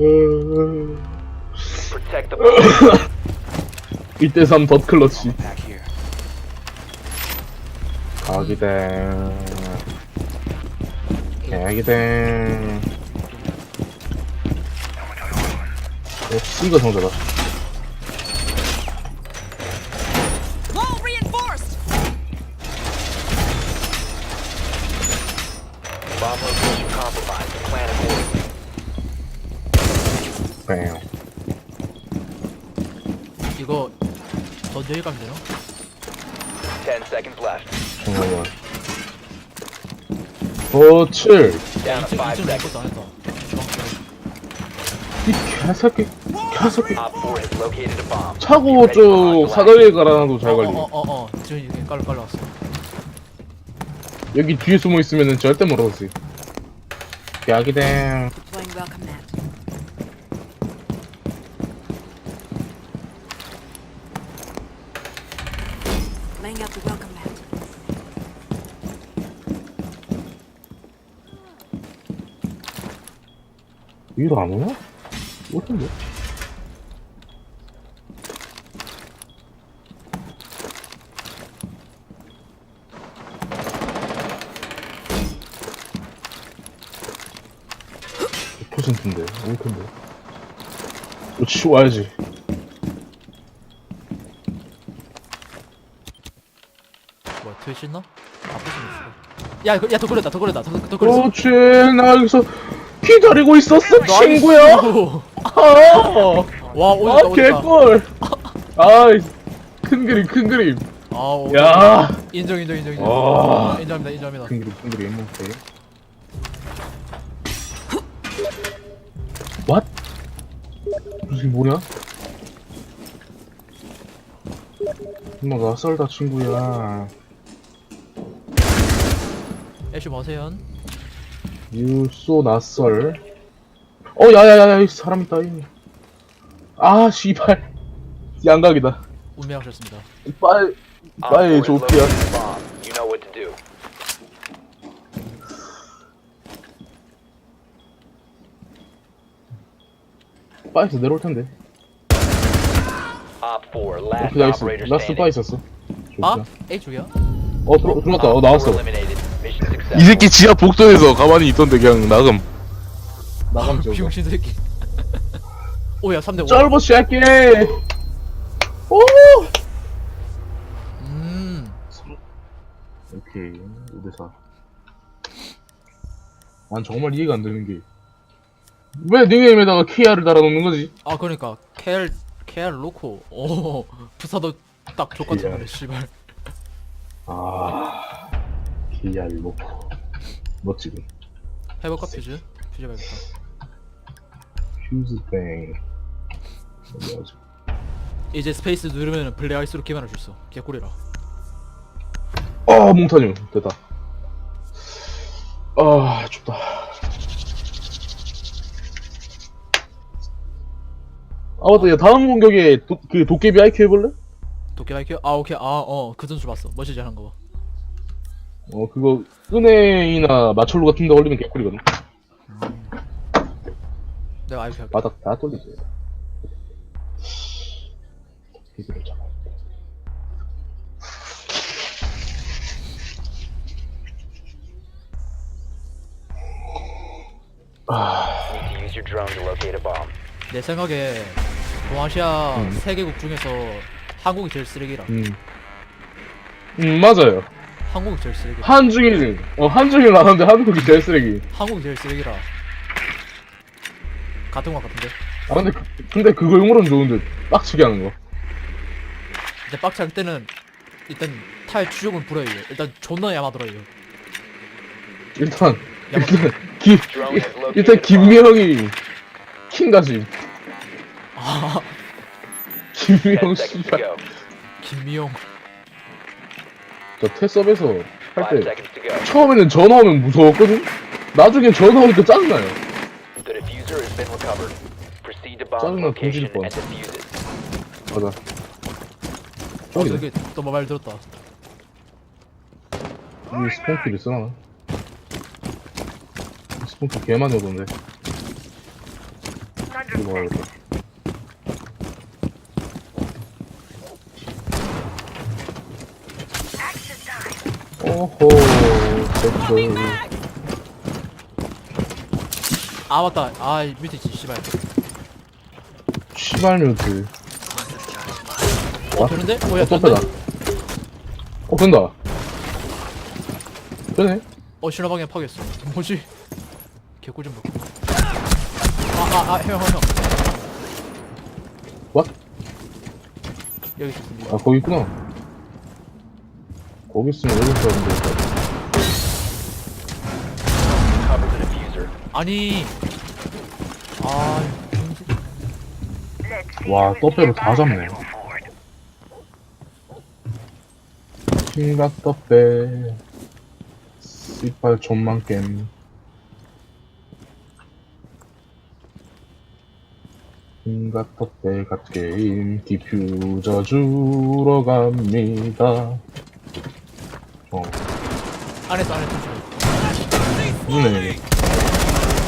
음, Protect the bomb. 1대3 덧 클러치 Back here. 각이다 개기다 역시 이거 성자다 뱀 이거 넌 여기 가면 되나? 10 seconds left. 잠깐만 어, 7. Down to 5 이쯤 내 seconds. 것도 안 했다 주방처럼 이 개새끼, 개새끼. Op 4 has located a bomb. 차고 쭉 사다리에 갈아놔도 잘 걸리. 어어어 어 지금 이게 깔로 깔로 왔어 여기 뒤에 숨어 있으면은 절대 못 얻었지. 야기댕. Deploying welcome mat. Laying out the welcome mat. 위로 안? 올 텐데. 퍼센트인데 올 텐데. 이거 치워야지. 뭐야? 아플 수도 있어 야, 그, 야, 더 걸렸다, 더 걸렸다, 더, 더 걸렸어. 그렇지, 나 여기서 기다리고 있었어, 친구야. 나이스. 아, 와, 아 오졌다, 오졌다. 개꿀. 아이, 큰 그림, 큰 그림. 아, 오, 야, 인정, 인정, 인정, 인정. 와. 아, 인정합니다, 인정합니다. 큰 그림, 큰 그림. 오케이. What? 무슨 뭐냐? 엄마 낯설다 친구야. 애쉬 마세요. 유소 낯설. 어, 야야야야, 이 사람 있다. 이. 아, 씨발. 양각이다. 운명하셨습니다. 빨, Op 4 빨리 조피야. You know what to do. 빠에서 내려올 텐데. Op 4, last 오케이, 나이스. operator 라스트 standing. 빠 있었어. 아? 좋다. A 쪽이야? 어, 들어, 들어왔다. 어, Op 나왔어. 4 eliminated. 이 새끼 지하 복도에서 가만히 있던데 그냥 나금 나가면 죠 비용신 새끼. 오야, 3대 5. 짧어, 새끼! 오! 음. 오케이, 5대4. 난 정말 이해가 안 되는 게. 왜 닉네임에다가 KR을 달아놓는 거지? 아, 그러니까 KR KR 놓고 오, 부사도 딱 족같은 KR. 거네, 씨발. 아, KR 놓고. 멋지군. 해볼까 퓨즈? 퓨즈 해야겠다. 휴즈뱅. 어디 하지? 이제 스페이스 누르면 블랙 아이스로 기만할 수 있어. 개꿀이라. 아, 몽타뉴. 됐다. 아, 춥다. 아, 맞다. 야, 다음 공격에 도, 그 도깨비 IQ 해볼래? 도깨비 IQ? 아, 오케이. 아, 어, 그 전술 봤어. 멋지지 않은 거 봐. 어, 그거, 은혜이나 마철로 같은 데 올리면 개꿀이거든. 내가 IQ 할게. 바닥 다 돌리지. 이거를 잡아. Need to use your drone to locate a bomb. 내 생각에 동아시아 음. 세 개국 중에서 한국이 제일 쓰레기라. 음. 음, 맞아요. 한국이 제일 쓰레기. 한중일, 어, 한중일 나왔는데 한국이 제일 쓰레기. 한국이 제일 쓰레기라. 같은 거 같은데. 아, 근데, 그- 근데 그거 용어로는 좋은데, 빡치게 하는 거. 이제 빡치할 때는 일단 타의 추적은 불어요. 일단 존나 야마더라요. 일단, 야, 일단, located 일단. 김명이, 킹가지. 아, 10 김명, seconds to 씨발. go. 김미용. 저 테스업에서 5할 때. 처음에는 전화 오면 무서웠거든? 나중엔 전화 오니까 짜증나요. 짜증나, 뒤질 뻔. 맞아. 어, 저기, 되게 또말 들었다. 이 스폰키를 쓰나? 스폰키 개 많이 오던데. 이거 봐야겠다. 오호, 댓글. 아 맞다 아 밑에 있지 씨발 시발 뮤트. 어 되는데? 뭐야 어, 또 빼다. 어, 된다. 되네? 어 신화방에 파괴했어 뭐지? 개꿀 좀 먹고 아아아 형 형형 What? 여기 있습니다 아, 거기 있구나. 거기 있으면 여기 있었는데. Cover the diffuser. 아니 아 와, 떡배로 다 잡네. 킹가 떡배. 씨발 존만 겜. 킹가 떡배 갓 게임 디퓨저 주러 갑니다. 어, 안에서 안에서 좋네.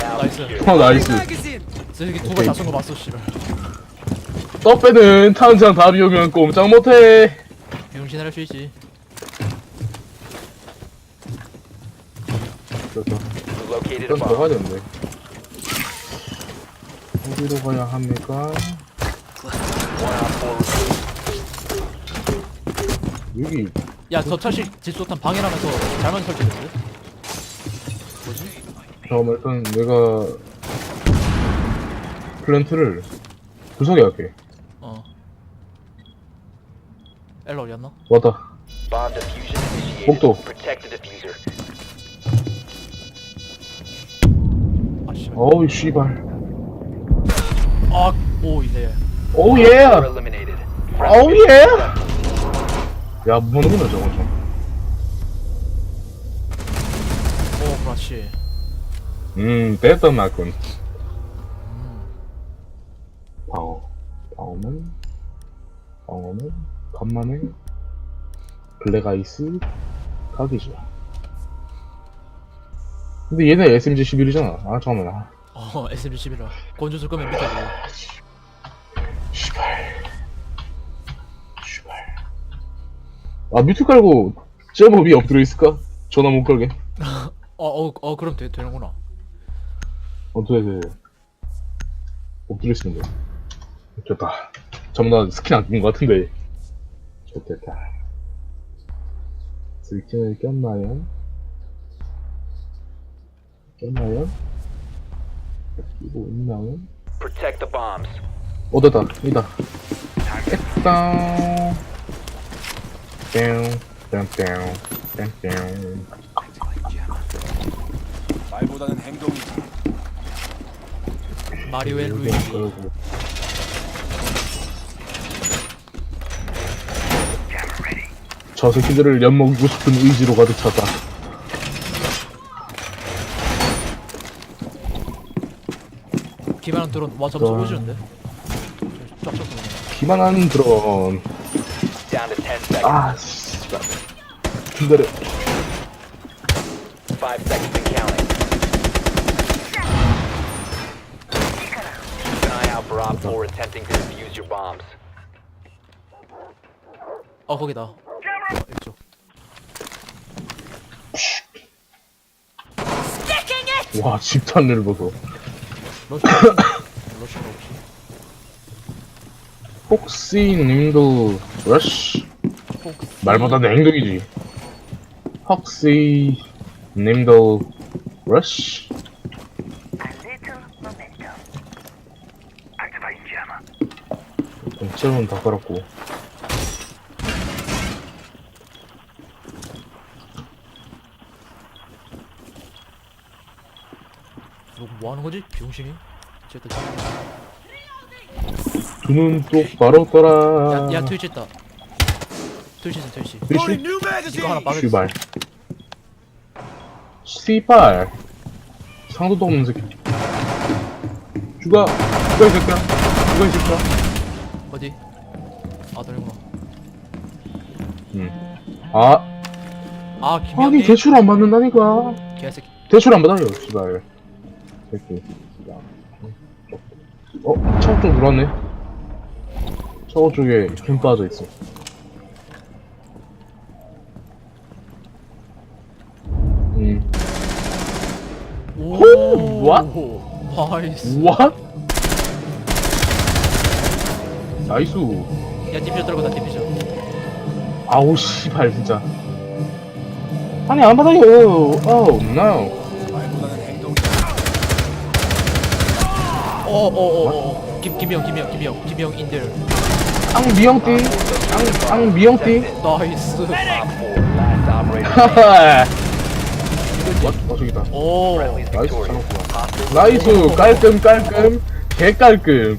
Now 나이스. 어, 나이스. 저기 두번 오케이. 잡은 거 봤어 씨발 떡배는 탄창 다 비우면 꼼짝 못해. 병신 할수 있지 located a 일단 더 bomb. 가야 되는데. 어디로 가야 합니까? One four. 여기 야 저 차시 질소탄 방해하면서 잘만 설치됐는데? 뭐지? 잠깐만 일단 내가 플랜트를 구석에 할게 어 엘러? 왔다 Bomb diffusion initiated. 복도. Protect the diffuser. 아 어우 씨발 아오 이네 오우 Four 예. 오우 예 야, 무너구나 저거 좀 오 그렇지 음, 됐다 나군 방어. 방어는? 방어는? 간만에? 블랙 아이스? 각이죠. 근데 얘네 SMG 11이잖아. 아 잠깐만. 아, 어 SMG 11라. 건조술 끄면 밑에 보여 씨 아 뮤트 깔고 제법 위 엎드려 있을까? 전화 못 걸게 어 어 어, 그럼 되, 되는구나 어, 돼, 돼. 엎드려 있으면 돼. 좋다. 전부 다 스킨 안 낀 것 같은데. 좋겠다. 스킨을 꼈나요? 꼈나요? 끼고 있나요? Protect the bombs. 어, 됐다. 이다. 됐다. 뿅, 뿅, 뿅, 뿅, 뿅. 말보다는 행동이지. 마리오 앤 루이지 그러고. 저 새끼들을 엿먹이고 싶은 의지로 가득 찼다. 기반한 드론 와 점수 쫙쫙 쏘네 기만한 드론. Down to 10 seconds. 아, 씨발. 기다려. Five seconds and counting. Keep an eye out for Op 4 attempting to defuse your bombs. 어 거기다 어, 이쪽 와, 집탄을 보소. 러시 러시가 없 지 혹시 님도 러쉬 혹시 말보다는 행동이지. 혹시 님도 러쉬 쟤는 다 깔았고 너 뭐하는 거지? 병신이? 쟤또 두눈 똑바로 떠라. 야, 야 트위치 있다. 트위치 있어 트위치. 트위치? 이거 하나 빠겠어 씨발. 씨발. 상도도 없는 새끼. 죽어 죽어 이 새끼야. 죽어 이 새끼야. 어디? 아 너네구나 아. 아. 아니 김현님. 대출 안 받는다니까. 개새끼. 대출 안 받아요 씨발. 새끼. 어? 쪽 들어왔네 차고 쪽에 캠 빠져 있어 음 오. what? 나이스. what? 나이스 야 디비전 들어가다 디비전. 아우 씨발 진짜 아니 안 받아요 oh no 어어어 어. 김 김영 김영 김영 김영 인들. 앙 미영띠 앙, 앙 미영띠 나이스. Op 4, last operator. 하하 와, 어 저기다 오. 나이스. 잡았구나 Hostiles 나이스 깔끔 깔끔 개 깔끔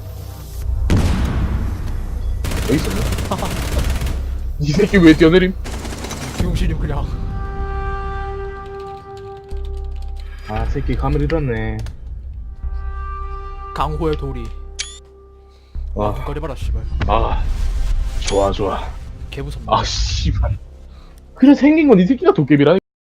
어디 있었냐? 이 새끼 왜 뛰어내림? 병신이 그냥. 아 새끼 감을 잃었네 강호의 돌이. 와, 거리 봐라 씨발. 아 좋아 좋아 개 무섭네. 아 씨발 그래 생긴 건 이 새끼가 도깨비라